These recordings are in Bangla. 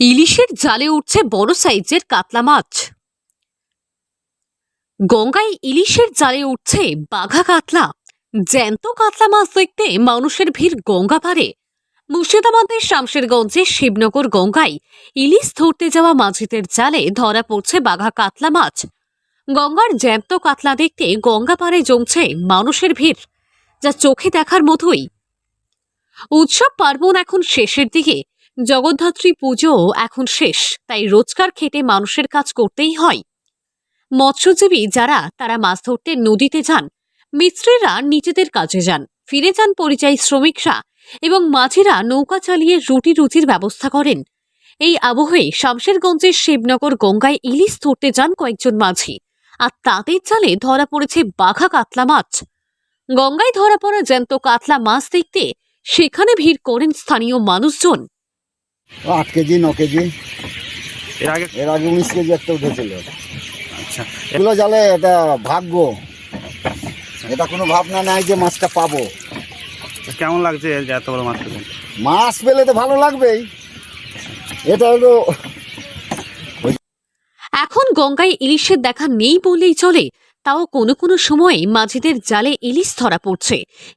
ইলিশের জালে উঠছে বড় সাইজের কাতলা মাছ। গঙ্গায় ইলিশের জালে উঠছে বাঘা কাতলা। জ্যান্ত কাতলা মাছ দেখতে মানুষের ভিড় গঙ্গা পারে মুর্শিদাবাদের শামশেরগঞ্জে শিবনগর গঙ্গায় ইলিশ ধরতে যাওয়া মাঝিদের জালে ধরা পড়ছে বাঘা কাতলা মাছ। গঙ্গার জ্যান্ত কাতলা দেখতে গঙ্গা পারে জমছে মানুষের ভিড়, যা চোখে দেখার মতোই। উৎসব পার্বণ এখন শেষের দিকে জগদ্ধাত্রী পুজো এখন শেষ, তাই রোজকার খেটে মানুষের কাজ করতেই হয়। মৎস্যজীবী যারা, তারা মাছ ধরতে নদীতে যান মিস্ত্রিরা নিজেদের কাজে যান, ফিরে যান পরিযায়ী শ্রমিকরা এবং মাঝিরা নৌকা চালিয়ে রুটি রুচির ব্যবস্থা করেন। এই আবহে শামশেরগঞ্জের শিবনগর গঙ্গায় ইলিশ ধরতে যান কয়েকজন মাঝি, আর তাদের জালে ধরা পড়েছে বাঘা কাতলা মাছ। গঙ্গায় ধরা পড়া জ্যান্ত কাতলা মাছ দেখতে সেখানে ভিড় করেন স্থানীয় মানুষজন। আট কেজি ন কেজি। এর আগে এর আগে উনিশ কেজি একটা উঠেছিল। আচ্ছা। এগুলো জালে এটা ভাগ্য। এটা কোনো ভাবনা নাই যে মাছটা পাবো। কেমন লাগছে এত বড় মাছ পেলেন মাছ পেলে তো ভালো লাগবেই। এটা হলো এখন গঙ্গায় ইলিশের দেখা নেই বললেই চলে। তাও কোনো কোনো সময়ে মাঝিদের জালে ইলিশ ধরা পড়ছে।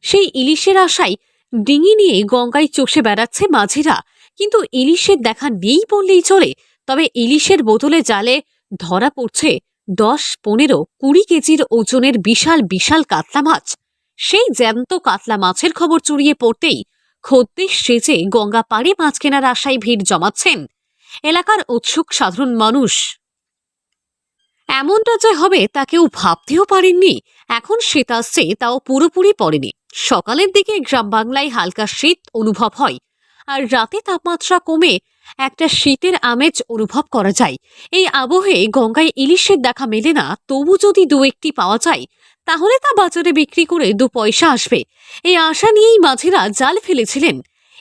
সেই ইলিশের আশায় ডিঙি নিয়ে গঙ্গায় চষে বেড়াচ্ছে মাঝিরা। কিন্তু ইলিশের দেখা নেই বললেই চলে। তবে ইলিশের বোতলে জালে ধরা পড়ছে দশ, পনেরো, কুড়ি কেজির ওজনের বিশাল বিশাল কাতলা মাছ। সেই জ্যান্ত কাতলা মাছের খবর চুরিয়ে পড়তেই খদ্দের সেজে গঙ্গা পাড়ে মাছ কেনার আশায় ভিড় জমাচ্ছেন এলাকার উৎসুক সাধারণ মানুষ। এমনটা যে হবে তা কেউ ভাবতেও পারেননি। এখন শীত আসছে, তাও পুরোপুরি পড়েনি। সকালের দিকে গ্রাম বাংলায় হালকা শীত অনুভব হয়। আর রাতে তাপমাত্রা কমে একটা শীতের আমেজ অনুভব করা যায়। এই আবহে গঙ্গায় ইলিশের দেখা মেলে না, তবু যদি দু একটি পাওয়া যায়, তাহলে তা বাজারে বিক্রি করে দু পয়সা আসবে। এই আশা নিয়েই মাঝিরা জাল ফেলেছিলেন।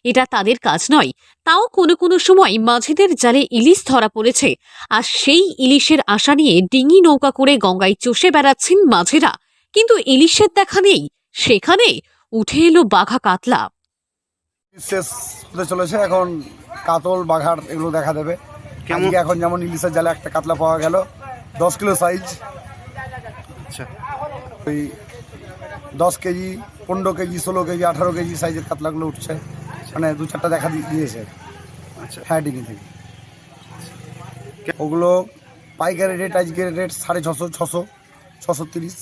এটা তাদের কাজ নয়, তাও কোনো কোনো সময় মাঝিদের জালে ইলিশ ধরা পড়েছে, আর সেই ইলিশের আশা নিয়ে ডিঙি নৌকা করে গঙ্গায় চষে বেড়াচ্ছেন মাঝিরা। কিন্তু ইলিশের দেখা নেই, সেখানে উঠে এলো বাঘা কাতলা। শেষ হতে চলেছে। এখন কাতল বাঘার এগুলো দেখা দেবে। আজকে এখন যেমন ইলিশের জালে একটা কাতলা পাওয়া গেল। দশ কিলো সাইজ আচ্ছা। ওই দশ কেজি পনেরো কেজি ষোলো কেজি আঠারো কেজি সাইজের কাতলাগুলো উঠছে। মানে দু চারটা দেখা দিয়েছে। আচ্ছা। হ্যাঁ ডিঙি থেকে। ওগুলো পাইকারি রেট আজকের রেট সাড়ে ছশো ছশো ছশো তিরিশ।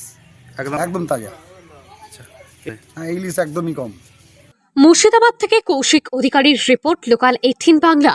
একদম? একদম তাজা। আচ্ছা। হ্যাঁ ইলিশ একদমই কম। মুর্শিদাবাদ থেকে কৌশিক অধিকারীর রিপোর্ট লোকাল এইটিন বাংলা।